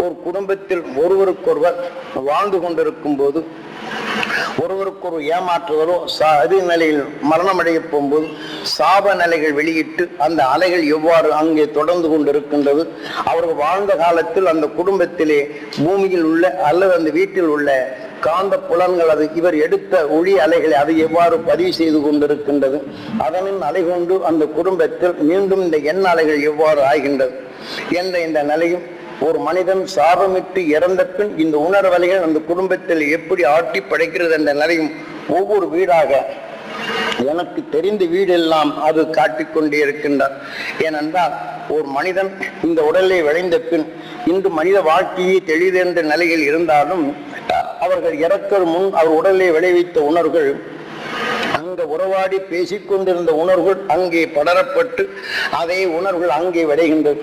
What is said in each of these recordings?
ஒரு குடும்பத்தில் ஒருவருக்கொருவர் வாழ்ந்து கொண்டிருக்கும் போது ஒருவருக்கொரு ஏமாற்றுதலோ சா- அது நிலையில் அடைய போகும்போது சாப நிலைகள் வெளியிட்டு அந்த அலைகள் எவ்வாறு அங்கே தொடர்ந்து கொண்டிருக்கின்றது அவர்கள் வாழ்ந்த காலத்தில் அந்த குடும்பத்திலே பூமியில் உள்ள அல்லது அந்த வீட்டில் உள்ள காந்த புலன்கள் அது இவர் எடுத்த ஒளி அலைகளை அது எவ்வாறு பதிவு செய்து கொண்டிருக்கின்றது அதனின் அலை கொண்டு அந்த குடும்பத்தில் மீண்டும் இந்த எண்ண அலைகள் எவ்வாறு ஆகின்றது என்ற இந்த நிலையும் ஒரு மனிதன் சாபமிட்டு இறந்த பின் இந்த உணர்வலைகள் அந்த குடும்பத்தில் எப்படி ஆட்டி படைக்கிறது என்ற நிலையும் ஒவ்வொரு வீடாக எனக்கு தெரிந்த வீடெல்லாம் அது காட்டிக்கொண்டே இருக்கின்றார். ஏனென்றால் ஒரு மனிதன் இந்த உடலை விளைந்த பின் இன்று மனித வாழ்க்கையே தெளிதென்ற நிலையில் இருந்தாலும் அவர்கள் இறக்க முன் அவர் உடலை விளைவித்த உணர்வுகள் அங்க உறவாடி பேசிக்கொண்டிருந்த உணர்வுகள் அங்கே படரப்பட்டு அதே உணர்வுகள் அங்கே விளைகின்றது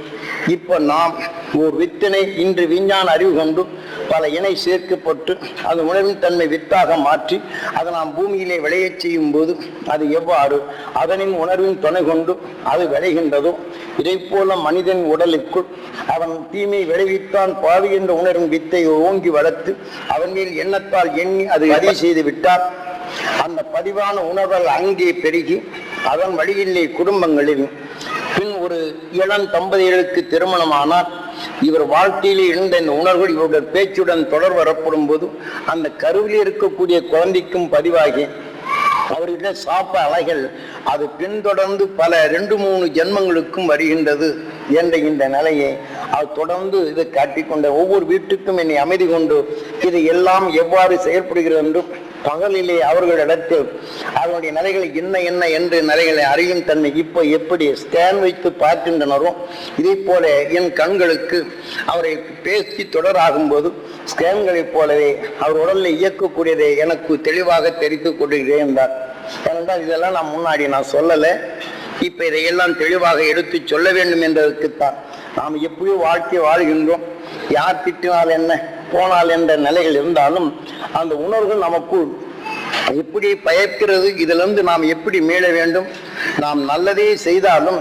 இப்ப நாம் ஒரு வித்தினை இன்று விஞ்ஞான அறிவு கொண்டு பல இணை சேர்க்கப்பட்டு அது உணவின் தன்மை வித்தாக மாற்றி அதை நாம் பூமியிலே விளையச் செய்யும் போது அது எவ்வாறு அதனின் உணர்வின் துணை கொண்டு அது விளைகின்றதோ இதை போல மனிதன் உடலுக்குள் அவன் தீமை விளைவித்தான் பாவி என்ற உணர்வின் வித்தை ஓங்கி வளர்த்து அவன் மேல் எண்ணத்தால் எண்ணி அது அறிவு செய்து விட்டார் அந்த பதிவான உணர்வுகள் அங்கே பெருகி அதன் வழியிலே குடும்பங்களில் பின் ஒரு இளம் தம்பதிகளுக்கு திருமணமானால் இவர் வாழ்க்கையில் இருந்த இந்த உணர்வுகள் இவருடைய பேச்சுடன் தொடர் வரப்படும் போது அந்த கருவிலே இருக்கக்கூடிய குழந்தைக்கும் பதிவாகி அவருடைய சாப்ப அலைகள் அது பின்தொடர்ந்து பல ரெண்டு மூணு ஜென்மங்களுக்கும் வருகின்றது என்ற இந்த நிலையை அது தொடர்ந்து இது காட்டிக்கொண்ட ஒவ்வொரு வீட்டுக்கும் என்னை அமைதி கொண்டு இது எல்லாம் எவ்வாறு செயல்படுகிறது என்றும் பகலிலே அவர்களிடத்தில் அவருடைய நிலைகள் என்ன என்ன என்று நிலைகளை அறியும் தன்மை இப்போ எப்படி ஸ்கேன் வைத்து பார்க்கின்றனரோ இதே போல என் கண்களுக்கு அவரை பேசி தொடராகும் போது ஸ்கேன்களைப் போலவே அவர் உடலில் இயக்கக்கூடியதை எனக்கு தெளிவாக தெரிந்து கொள்கிறேன் என்றார். ஏனென்றால் இதெல்லாம் நான் முன்னாடி நான் சொல்லலை. இப்ப இதையெல்லாம் தெளிவாக எடுத்து சொல்ல வேண்டும் என்பதற்குத்தான் நாம் எப்படியோ வாழ்க்கை வாழ்கின்றோம். யார் திட்டினால் என்ன? போனால் என்ற நிலைகள் இருந்தாலும் அந்த உணர்வுகள் நமக்குள் எப்படி பயக்கிறது இதிலிருந்து நாம் எப்படி மீள வேண்டும்? நாம் நல்லதே செய்தாலும்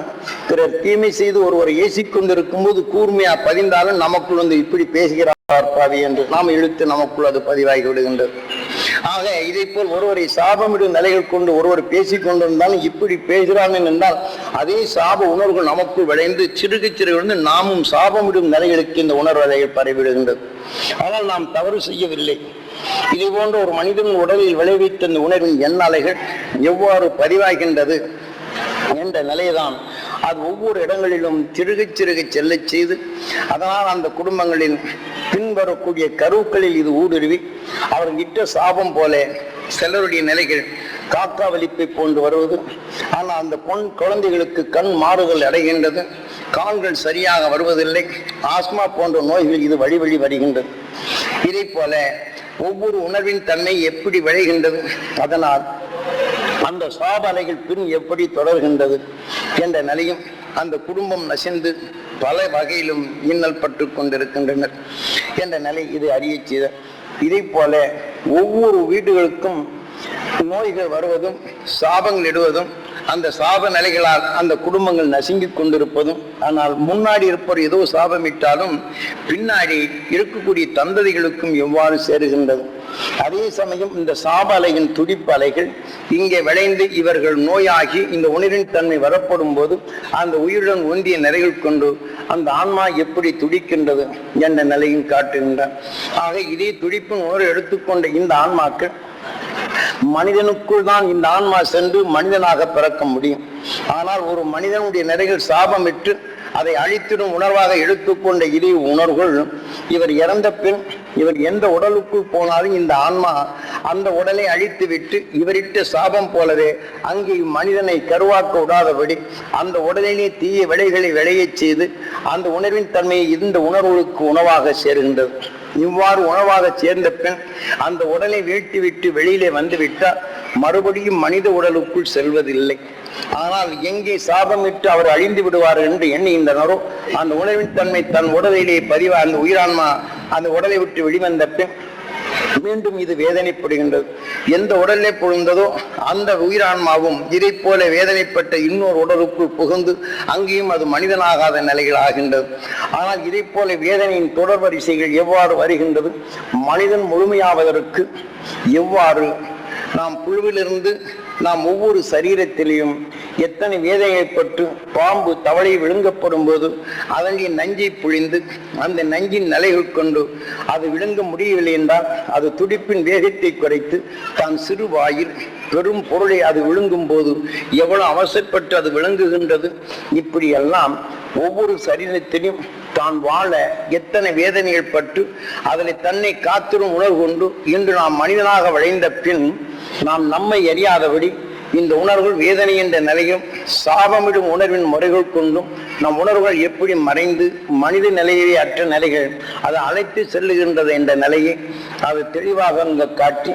பிறர் தீமை செய்து ஒருவர் ஏசிக் கொண்டிருக்கும் போது கூர்மையா பதிந்தாலும் நமக்குள் வந்து இப்படி பேசுகிறார் பாவி என்று நாம் இழுத்து நமக்குள் அது பதிவாகி விடுகின்றது. ஆக இதை போல் ஒருவரை சாபமிடும் நிலைகள் கொண்டு ஒருவர் பேசிக் கொண்டிருந்தாலும் இப்படி பேசுகிறான் என்றால் அதே சாப உணர்வுகள் நமக்கு விளைந்து சிறுகு சிறுகிருந்து நாமும் சாபமிடும் நிலைகளுக்கு இந்த உணர்வு பரவிடுகின்றது ஆனால் நாம் தவறு செய்யவில்லை. இதை போன்ற ஒரு மனிதன் உடலில் விளைவித்த இந்த உணர்வின் எண்ண அலைகள் எவ்வாறு பதிவாகின்றது என்ற நிலைதான். அது ஒவ்வொரு இடங்களிலும் சிறுக சிறுக செல்லச் செய்து அதனால் அந்த குடும்பங்களின் பின்வரக்கூடிய கருவுக்களில் இது ஊடுருவி அவர் இட்ட சாபம் போல சிலருடைய நிலைகள் காக்கா வலிப்பை போன்று வருவது. ஆனால் அந்த பொன் குழந்தைகளுக்கு கண் மாறுதல் அடைகின்றது. கால்கள் சரியாக வருவதில்லை. ஆஸ்மா போன்ற நோய்கள் இது வழி வழி வருகின்றது. இதை போல ஒவ்வொரு உணர்வின் தன்மை எப்படி விளைகின்றது. அதனால் அந்த சாப அலைகள் பின் எப்படி தொடர்கின்றது என்ற நிலையும் அந்த குடும்பம் நசிந்து பல வகையிலும் இன்னல் பட்டு கொண்டிருக்கின்றனர் என்ற நிலை இது அறிய செய்த இதை போல ஒவ்வொரு வீடுகளுக்கும் நோய்கள் வருவதும் சாபங்கள் இடுவதும் அந்த சாப நிலைகளால் அந்த குடும்பங்கள் நசுங்கிக் கொண்டிருப்பதும் ஆனால் முன்னாடி இருப்பவர் ஏதோ சாபமிட்டாலும் பின்னாடி இருக்கக்கூடிய தந்ததிகளுக்கும் எவ்வாறு சேருகின்றது? அதே சமயம் இந்த சாப அலையின் துடிப்பு அலைகள் இங்கே விளைந்து இவர்கள் நோயாகி இந்த உணரின் தன்மை வரப்படும் போது அந்த உயிருடன் ஒன்றிய நிறைகள் கொண்டு அந்த ஆன்மா எப்படி துடிக்கின்றது என்ற நிலையும் காட்டுகின்றார் ஆக இதே துடிப்பின் ஒரு எடுத்துக்கொண்ட இந்த ஆன்மாக்கள் மனிதனுக்குள் தான் இந்த ஆன்மா சென்று மனிதனாக பிறக்க முடியும். ஆனால் ஒரு மனிதனுடைய நிறைகள் சாபமிட்டு அதை அழித்திடும் உணர்வாக எடுத்துக்கொண்ட இதே உணர்வுகள் இவர் இறந்த பின் இவர் எந்த உடலுக்குள் போனாலும் இந்த ஆன்மா அந்த உடலை அழித்து விட்டு இவரிட்ட சாபம் போலவே அங்கே மனிதனை கருவாக்க விடாதபடி அந்த உடலிலே தீய விளைகளை விளையச் செய்து அந்த உணர்வின் தன்மையை இந்த உணர்வுகளுக்கு உணவாக சேர்கின்றது. இவ்வாறு உணவாக சேர்ந்த பின் அந்த உடலை வீழ்த்தி விட்டு வெளியிலே வந்துவிட்டால் மறுபடியும் மனித உடலுக்குள் செல்வதில்லை. ஆனால் எங்கே சாபமிட்டு அவர் அழிந்து விடுவார் என்று எண்ணுகின்றனரோ அந்த உணர்வின் தன்மை தன் உடலிலே பதிவா அந்த உயிரான்மா அந்த உடலை விட்டு வெளிவந்த பின் மீண்டும் இது வேதனைப்படுகின்றது. எந்த உடலே புழுந்ததோ அந்த உயிரான்மாவும் இதை போல வேதனைப்பட்ட இன்னொரு உடலுக்குள் புகுந்து அங்கேயும் அது மனிதனாகாத நிலைகள் ஆகின்றது. ஆனால் இதை போல வேதனையின் தொடர் வரிசைகள் எவ்வாறு வருகின்றது? மனிதன் முழுமையாவதற்கு எவ்வாறு நாம் புழுவிலிருந்து நாம் ஒவ்வொரு சரீரத்திலையும் எத்தனை வேதனைப்பட்டு பாம்பு தவளை விழுங்கப்படும் போது அதனின் நஞ்சை புழிந்து அந்த நஞ்சின் நிலைகள் கொண்டு அது விழுங்க முடியவில்லை என்றால் அது துடிப்பின் வேகத்தை குறைத்து தான் சிறு வாயில் பெரும் பொருளை அது விழுங்கும் போது எவ்வளவு அவசரப்பட்டு அது விளங்குகின்றது இப்படியெல்லாம் ஒவ்வொரு சரீரத்திலும் தான் வாழ எத்தனை வேதனைகள் பட்டு அதில் தன்னை காத்திரும் உணர்வு கொண்டு இன்று நாம் மனிதனாக விளைந்த பின் நாம் நம்மை அறியாதபடி இந்த உணர்வுகள் வேதனை என்ற நிலையும் சாபமிடும் உணர்வின் முறைகள் கொண்டும் நம் உணர்வுகள் எப்படி மறைந்து மனித நிலையிலே அற்ற நிலைகள் அதை அழைத்து செல்லுகின்றது என்ற நிலையை அது தெளிவாக அங்கு காட்டி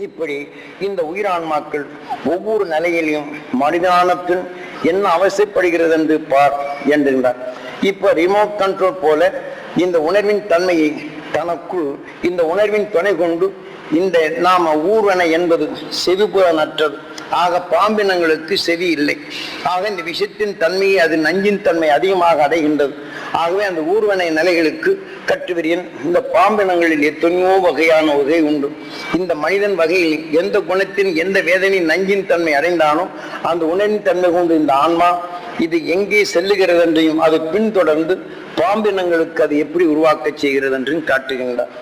இப்படி இந்த உயிரான்மாக்கள் ஒவ்வொரு நிலையிலும் மனிதானத்தில் என்ன அவசியப்படுகிறது என்று பார் என்றார் இப்ப ரிமோட் கண்ட்ரோல் போல இந்த உணர்வின் தன்மையை தனக்குள் இந்த உணர்வின் துணை கொண்டு இந்த நாம ஊர்வன என்பது செவிபுலனற்றது ஆக பாம்பினங்களுக்கு செவி இல்லை. ஆக இந்த விஷயத்தின் தன்மையை அது நஞ்சின் தன்மை அதிகமாக அடைகின்றது. ஆகவே அந்த ஊர்வனை நிலைகளுக்கு கட்டுவிரியன் இந்த பாம்பினங்களில் எத்தனையோ வகையான வகை உண்டு. இந்த மனிதன் வகையில் எந்த குணத்தின் எந்த வேதனை நஞ்சின் தன்மை அடைந்தானோ அந்த உணரின் தன்மை கொண்டு இந்த ஆன்மா இது எங்கே செல்லுகிறது என்றையும் அது பின்தொடர்ந்து பாம்பினங்களுக்கு அது எப்படி உருவாக்க செய்கிறது என்றும் காட்டுகின்றார்.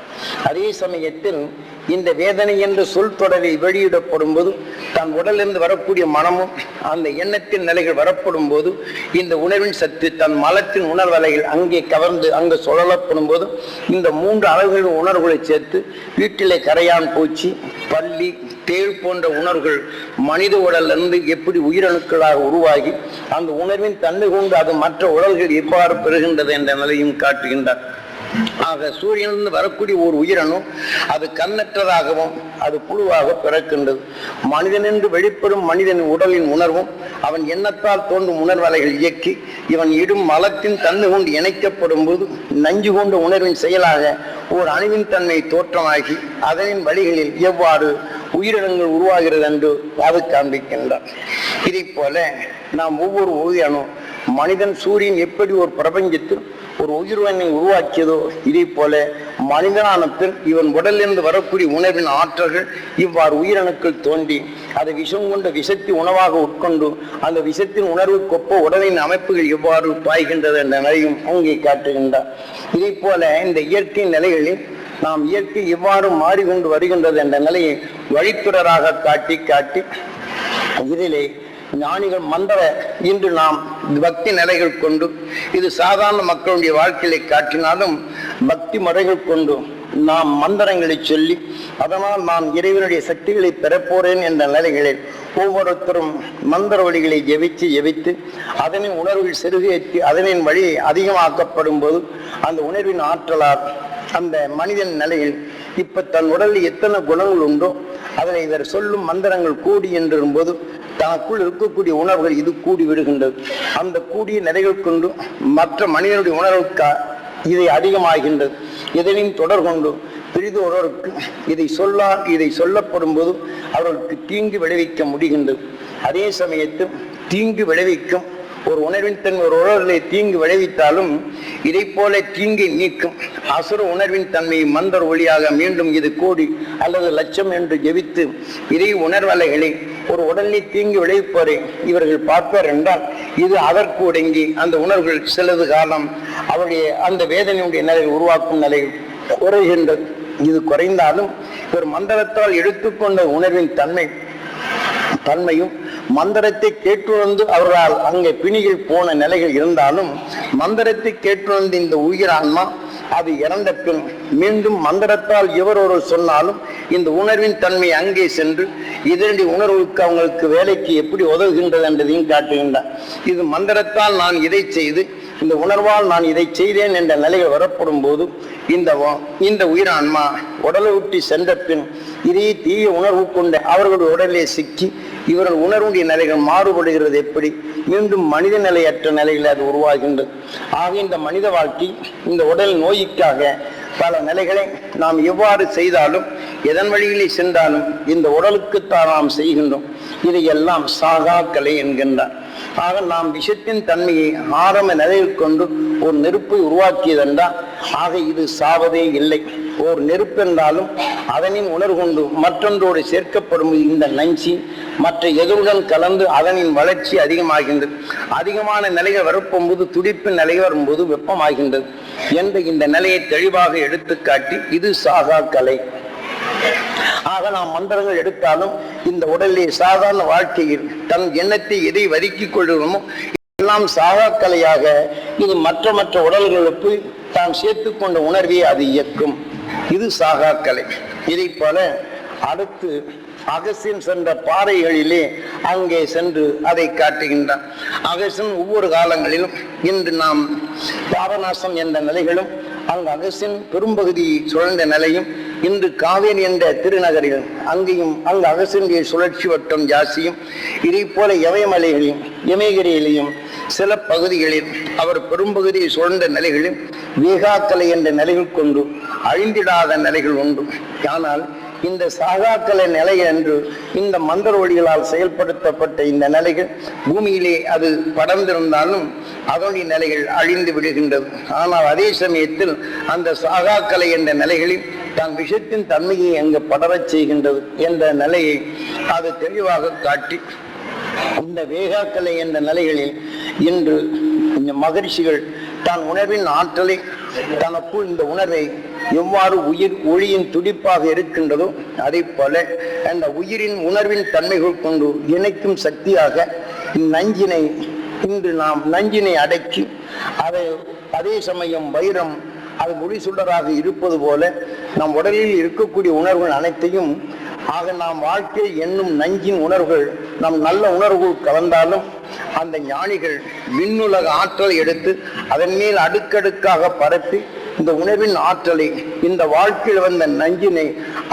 அதே சமயத்தில் இந்த வேதனை என்ற சொல் தொடரை வெளியிடப்படும் போது தன் உடலிருந்து வரக்கூடிய மனமும் அந்த எண்ணத்தின் நிலைகள் வரப்படும் போது இந்த உணர்வின் சத்து தன் மலத்தின் உணர்வலைகள் அங்கே கவர்ந்து அங்கு சுழலப்படும் போது இந்த மூன்று அளவுகளின் உணர்வுகளை சேர்த்து வீட்டிலே கரையான் பூச்சி பள்ளி தேள் போன்ற உணர்வுகள் மனித உடலிருந்து எப்படி உயிரணுக்களாக உருவாகி அந்த உணர்வின் தன்மை கொண்டு அது மற்ற உடல்கள் எவ்வாறு பெறுகின்றது என்ற நிலையும் காட்டுகின்றார் ஆக சூரியனிலிருந்து வரக்கூடிய ஒரு உயிரணு அது கண்ணற்றதாகவும் அது புழுவாக பிறக்கின்றது. மனிதன் என்று வெளிப்படும் மனிதன் உடலின் உணர்வும் அவன் எண்ணத்தால் தோன்றும் உணர்வலைகள் இயக்கி இவன் இடும் மலத்தின் தன்மை கொண்டு இணைக்கப்படும் போது நஞ்சு கொண்ட உணர்வின் செயலாக ஓர் அணுவின் தன்மை தோற்றமாகி அதனின் வழிகளில் எவ்வாறு உயிரினங்கள் உருவாகிறது என்று அது காண்பிக்கின்றார். இதை போல நாம் ஒவ்வொரு உயிரணு மனிதன் சூரியன் எப்படி ஒரு பிரபஞ்சத்தில் ஒரு உயிர்வனை உருவாக்கியதோ இதே போல மனிதனானத்தில் இவன் உடலிலிருந்து வரக்கூடிய உணர்வின் ஆற்றல்கள் இவ்வாறு உயிரணுக்கள் தோண்டி அதை விஷம் கொண்ட விஷத்தை உணவாக உட்கொண்டு அந்த விஷத்தின் உணர்வுக்கொப்ப உடலின் அமைப்புகள் எவ்வாறு பாய்கின்றது என்ற நிலையும் அங்கே காட்டுகின்றார். இதே போல இந்த இயற்கை நிலைகளில் நாம் இயற்கை எவ்வாறு மாறிக்கொண்டு வருகின்றது என்ற நிலையை வழித்துறராக காட்டி காட்டி இதிலே ஞானிகள் மந்திர இன்று நாம் பக்தி நிலைகள் கொண்டு இது சாதாரண மக்களுடைய வாழ்க்கையை காட்டினாலும் பக்தி முறைகள் கொண்டு நாம் மந்திரங்களை சொல்லி அதனால் நான் இறைவனுடைய சக்திகளை பெறப்போறேன் என்ற நிலைகளில் ஒவ்வொருத்தரும் மந்திர வழிகளை ஜெபித்து ஜெபித்து அதனின் உணர்வில் செருகேற்றி அதனின் வழி அதிகமாக்கப்படும் போது அந்த உணர்வின் ஆற்றலால் அந்த மனிதன் நிலையில் இப்ப தன் உடலில் எத்தனை குணங்கள் உண்டோ அதனை இவர் சொல்லும் மந்திரங்கள் கூடி என்றும் போது தனக்குள் இருக்கக்கூடிய உணர்வுகள் இது கூடி விடுகின்றது. அந்த கூடிய நிலைகள் கொண்டு மற்ற மனிதனுடைய உணர்வுக்கு இதை அதிகமாகின்றது. இதனையும் தொடர் கொண்டு பிரிது ஒருவருக்கு இதை சொல்ல இதை சொல்லப்படும் போது அவர்களுக்கு தீங்கு விளைவிக்க முடிகின்றது. அதே சமயத்தில் தீங்கு விளைவிக்கும் ஒரு உணர்வின் தன்மை ஒரு உணர்வை தீங்கு விளைவித்தாலும் இதை போல தீங்கை நீக்கும் அசுர உணர்வின் தன்மையை மந்தர் ஒளியாக மீண்டும் இது கோடி அல்லது லட்சம் என்று ஜெபித்து இதை உணர்வலைகளை ஒரு உடனே தீங்கு விளைவிப்பவரை இவர்கள் பார்ப்பார் என்றால் இது அதற்கு ஒடுங்கி அந்த உணர்வுகள் சிலது காலம் அவருடைய அந்த வேதனையுடைய நிலையில் உருவாக்கும் நிலை குறைகின்றது. இது குறைந்தாலும் இவர் மந்திரத்தால் எடுத்துக்கொண்ட உணர்வின் தன்மை தன்மையும் மந்திரத்தை கேட்டுணர்ந்து அவர்களால் அங்கே பிணிகள் போன நிலைகள் இருந்தாலும் மந்திரத்தை கேட்டுணர்ந்து இந்த உயிரான்மா அது இறந்த பின் மீண்டும் மந்திரத்தால் இவர் ஒரு சொன்னாலும் இந்த உணர்வின் தன்மை அங்கே சென்று இதனுடைய உணர்வுக்கு அவங்களுக்கு வேலைக்கு எப்படி உதவுகின்றது என்றதையும் காட்டுகின்றார். இது மந்திரத்தால் நான் இதை செய்து இந்த உணர்வால் நான் இதை செய்தேன் என்ற நிலையில் வரப்படும் போது இந்த இந்த உயிரான்மா உடலை விட்டு சென்ற பின் இதே தீய உணர்வு கொண்ட அவர்களுடைய உடலே சிக்கி இவர்கள் உணர்வுடைய நிலைகள் மாறுபடுகிறது எப்படி? மீண்டும் மனித நிலையற்ற நிலையில் அது உருவாகின்றது. ஆக இந்த மனித வாழ்க்கை இந்த உடல் நோய்க்காக பல நிலைகளை நாம் எவ்வாறு செய்தாலும் எதன் வழியிலே சென்றாலும் இந்த உடலுக்குத்தான் நாம் செய்கின்றோம். இதையெல்லாம் சாகா கலை என்கின்றார். ஆக நாம் விஷத்தின் தன்மையை ஆரம்ப நிலையில் கொண்டு ஒரு நெருப்பை உருவாக்கியதென்றால் ஆக இது சாவதே இல்லை. ஓர் நெருப்பென்றாலும் அதனின் உணர்கொண்டு மற்றொன்றோடு சேர்க்கப்படும் இந்த நஞ்சி மற்ற எதிருடன் கலந்து அதனின் வளர்ச்சி அதிகமாகின்றது. அதிகமான நிலைகள் வரப்போகும்போது துடிப்பு நிலை வரும்போது வெப்பமாகின்றது. என்ற இந்த நிலையை தெளிவாக எடுத்துக்காட்டி இது சாகா கலை. ஆக நாம் மந்திரங்கள் எடுத்தாலும் இந்த உடலே சாதாரண வாழ்க்கையில் தன் எண்ணத்தை எதை வதுக்கிக் கொள்கிறோமோ எல்லாம் சாகாக்கலையாக இது மற்ற மற்ற உடல்களுக்கு தாம் சேர்த்து கொண்ட உணர்வே அது இயக்கும். இது சாகாக்கலை. இதை போல அடுத்து அகசின் சென்ற பாறைகளிலே அங்கே சென்று அதை காட்டுகின்றான். அகசின் ஒவ்வொரு காலங்களிலும் இன்று நாம் பாபநாசம் என்ற நிலைகளும் அங்கு அகஸ்தின் பெரும்பகுதி சுழந்த நிலையும் இன்று காவேரி என்ற திருநகரில் அங்கேயும் அங்கு அகஸ்தினுடைய சுழற்சி வட்டம் ஜாஸ்தியும் இதை போல இமயமலைகளிலும் இமயகிரியிலையும் சில பகுதிகளில் அவர் பெரும்பகுதியை சுழந்த நிலைகளில் வேகாக்கலை என்ற நிலைகள் கொண்டு அழிந்திடாத நிலைகள் உண்டு. ஆனால் இந்த சாகாக்கலை நிலை என்று இந்த மந்திர ஒளிகளால் செயல்படுத்தப்பட்ட இந்த நிலைகள் பூமியிலே அது படர்ந்திருந்தாலும் அதோடைய நிலைகள் அழிந்து விடுகின்றது ஆனால் அதே சமயத்தில் அந்த சாகாக்கலை என்ற நிலைகளில் தான் விஷத்தின் தன்மையை அங்கு படரச் செய்கின்றது என்ற நிலையை அது தெளிவாக காட்டி இந்த வேகாக்கலை என்ற நிலைகளில் இன்று இந்த மகரிஷிகள் தான் உணர்வின் ஆற்றலை தனக்குள் இந்த உணர்வை எவ்வாறு உயிர் ஒளியின் துடிப்பாக இருக்கின்றதோ அதை போல அந்த உயிரின் உணர்வின் தன்மைகள் கொண்டு இணைக்கும் சக்தியாக நஞ்சினை இன்று நாம் நஞ்சினை அடக்கி அதை அதே சமயம் வைரம் அது முடிசுடராக இருப்பது போல நம் உடலில் இருக்கக்கூடிய உணர்வுகள் அனைத்தையும் ஆக நாம் வாழ்க்கை என்னும் நஞ்சின் உணர்வுகள் நம் நல்ல உணர்வுகள் கலந்தாலும் அந்த ஞானிகள் விண்ணுலக ஆற்றலை எடுத்து அதன் மேல் அடுக்கடுக்காக பரப்பி இந்த உணவின் ஆற்றலை இந்த வாழ்க்கையில் வந்த நஞ்சினை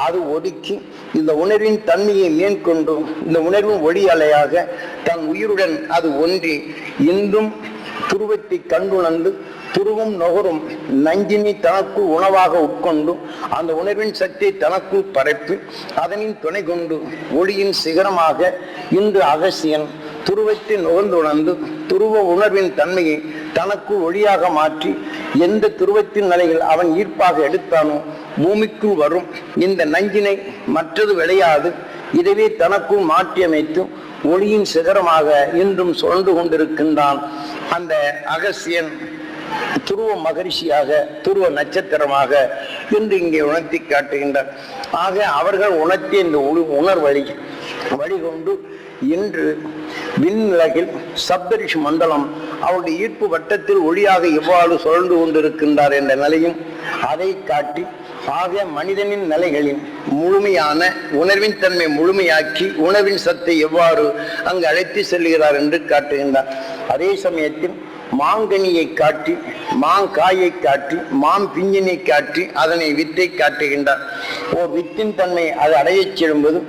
அது ஒதுக்கி இந்த உணர்வின் தன்மையை மேற்கொண்டும் இந்த உணர்வும் ஒளி அலையாக தன் உயிருடன் அது ஒன்றி இன்றும் துருவத்தை கண்டுணர்ந்து துருவும் நுகரும் நஞ்சினை தனக்கு உணவாக உட்கொண்டு அந்த உணர்வின் சக்தியை தனக்குள் பரப்பி அதனின் துணை கொண்டு ஒளியின் சிகரமாக இன்று அகசியன் துருவத்தை நுகர்ந்துணர்ந்து துருவ உணர்வின் தன்மையை தனக்கு ஒளியாக மாற்றி எந்த துருவத்தின் நிலையில் அவன் ஈர்ப்பாக எடுத்தானோ பூமிக்குள் வரும். இந்த நஞ்சினை மற்றது விளையாது. இதுவே தனக்குள் மாற்றியமைத்து ஒளியின் சிகரமாக இன்றும் சுழன்று கொண்டிருக்கின்றான். அந்த அகசியன் துருவ மகரிஷியாக துருவ நட்சத்திரமாக என்று இங்கே உணர்த்தி காட்டுகின்றார். ஆக அவர்கள் உணர்த்திய இந்த உண- உணர்வழி வழிகொண்டு இன்று விண்ணிலகில் சப்தரிஷி மண்டலம் அவருடைய ஈர்ப்பு வட்டத்தில் ஒளியாக எவ்வாறு சுழன்று கொண்டிருக்கின்றார் என்ற நிலையும் அதை காட்டி ஆக மனிதனின் நிலைகளின் முழுமையான உணர்வின் தன்மை முழுமையாக்கி உணவின் சத்தை எவ்வாறு அங்கு அழைத்து செல்கிறார் என்று காட்டுகின்றார். அதே சமயத்தில் மாங்கனியை காட்டி மாங்காயை காட்டி மாம் பிஞ்சினை காட்டி அதனை வித்தை காட்டுகின்றார். ஓர் வித்தின் தன்மை அது அடையச் செல்லும்போது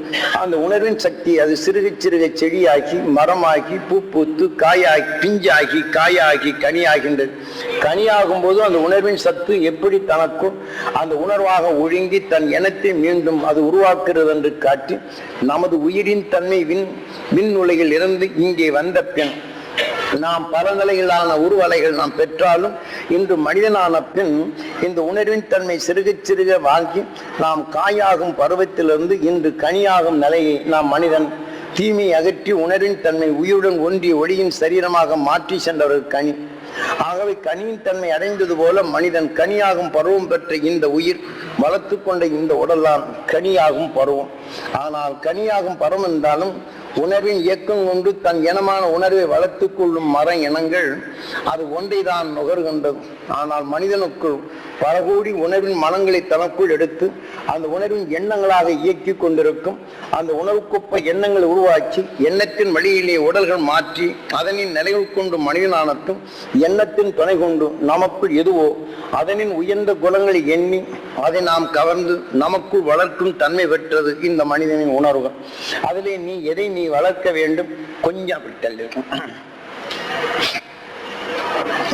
அந்த உணர்வின் சக்தி அது சிறுக சிறுக செடியாகி மரமாகி பூ பூத்து காயாகி பிஞ்சாகி காயாகி கனியாகின்றது. கனியாகும் போது அந்த உணர்வின் சத்து எப்படி தனக்கும் அந்த உணர்வாக ஒழுங்கி தன் இனத்தை மீண்டும் அது உருவாக்குகிறது என்று காட்டி நமது உயிரின் தன்மை விண் விண் உலகில் இருந்து இங்கே வந்த பின் நாம் பரநிலையிலான உருவலைகள் நாம் பெற்றாலும் இன்று மனிதனான பின் இந்த உணர்வின் தன்மை சிறுக சிறுக வாங்கி நாம் காயாகும் பருவத்திலிருந்து இன்று கனியாகும் நிலையை நாம் மனிதன் தீமை அகற்றி உணர்வின் தன்மை உயிருடன் ஒன்றிய ஒளியின் சரீரமாக மாற்றி சென்றவர் கனி. ஆகவே கனியின் தன்மை அடைந்தது போல மனிதன் கனியாகும் பருவம் பெற்ற இந்த உயிர் வளர்த்து கொண்ட இந்த உடல்தான் கனியாகும் பருவம். ஆனால் கனியாகும் பருவம் என்றாலும் உணர்வின் இயக்கம் கொண்டு தன் இனமான உணர்வை வளர்த்துக் கொள்ளும் மர இனங்கள் அது ஒன்றை தான் நுகர்கின்றது. ஆனால் மனிதனுக்குள் பல கோடி உணர்வின் மனங்களை தனக்குள் எடுத்து அந்த உணர்வின் எண்ணங்களாக இயக்கி கொண்டிருக்கும். அந்த உணர்வுக்கொப்ப எண்ணங்களை உருவாக்கி எண்ணத்தின் வழியிலே உடல்கள் மாற்றி அதனின் நிலைகள் கொண்டு மனிதனானத்தும் எண்ணத்தின் துணை கொண்டு நமக்குள் எதுவோ அதனின் உயர்ந்த குணங்களை எண்ணி அதை நாம் கவர்ந்து நமக்குள் வளர்க்கும் தன்மை பெற்றது இந்த மனிதனின் உணர்வுகள் அதிலே நீ எதை நீ வளர்க்க வேண்டும்? கொஞ்சம் அப்படி தள்ளி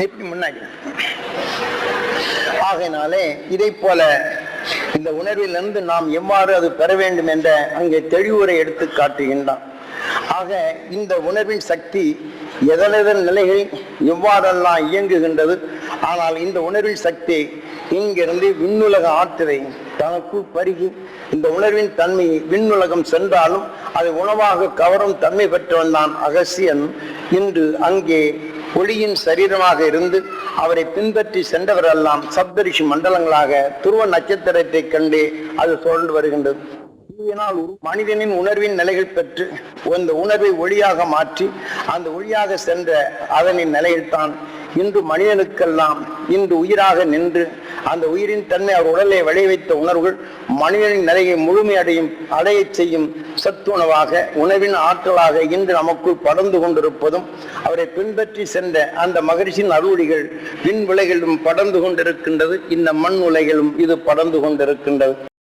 எப்படி முன்னாடி. ஆகையினாலே இதை போல இந்த உணர்விலிருந்து நாம் எவ்வாறு அது பெற வேண்டும் என்ற அங்கே தெளிவுரை எடுத்து காட்டுகின்றான். ஆக இந்த உணர்வின் சக்தி எதனெதன் நிலைகளில் எவ்வாறெல்லாம் இயங்குகின்றது? ஆனால் இந்த உணர்வின் சக்தி இங்கிருந்து விண்ணுலக ஆற்றலை தனக்குள் பருகி இந்த உணர்வின் தன்மை விண்ணுலகம் சென்றாலும் அதை உணவாக கவரும் தன்மை பெற்றவன் தான் அகசியன். இன்று அங்கே ஒளியின் சரீரமாக இருந்து அவரை பின்பற்றி சென்றவரெல்லாம் சப்தரிஷி மண்டலங்களாக துருவ நட்சத்திரத்தை கண்டு அது சுழண்டு வருகின்றது. மனிதனின் உணர்வின் நிலைகள் பெற்று அந்த உணர்வை ஒளியாக மாற்றி அந்த ஒளியாக சென்ற அதனின் நிலையில்தான் இன்று மனிதனுக்கெல்லாம் இன்று உயிராக நின்று அந்த உயிரின் தன்மை அவர் உடலை விளைய வைத்த உணர்வுகள் மனிதனின் நிலையை முழுமையடையும் அடையச் செய்யும் சத்துணவாக உணவின் ஆற்றலாக இன்று நமக்குள் படர்ந்து கொண்டிருப்பதும் அவரை பின்பற்றி சென்ற அந்த மகிழ்ச்சியின் அருளிகள் பின் உலைகளிலும் படர்ந்து கொண்டிருக்கின்றது இந்த மண் உலைகளும் இது படர்ந்து கொண்டிருக்கின்றது.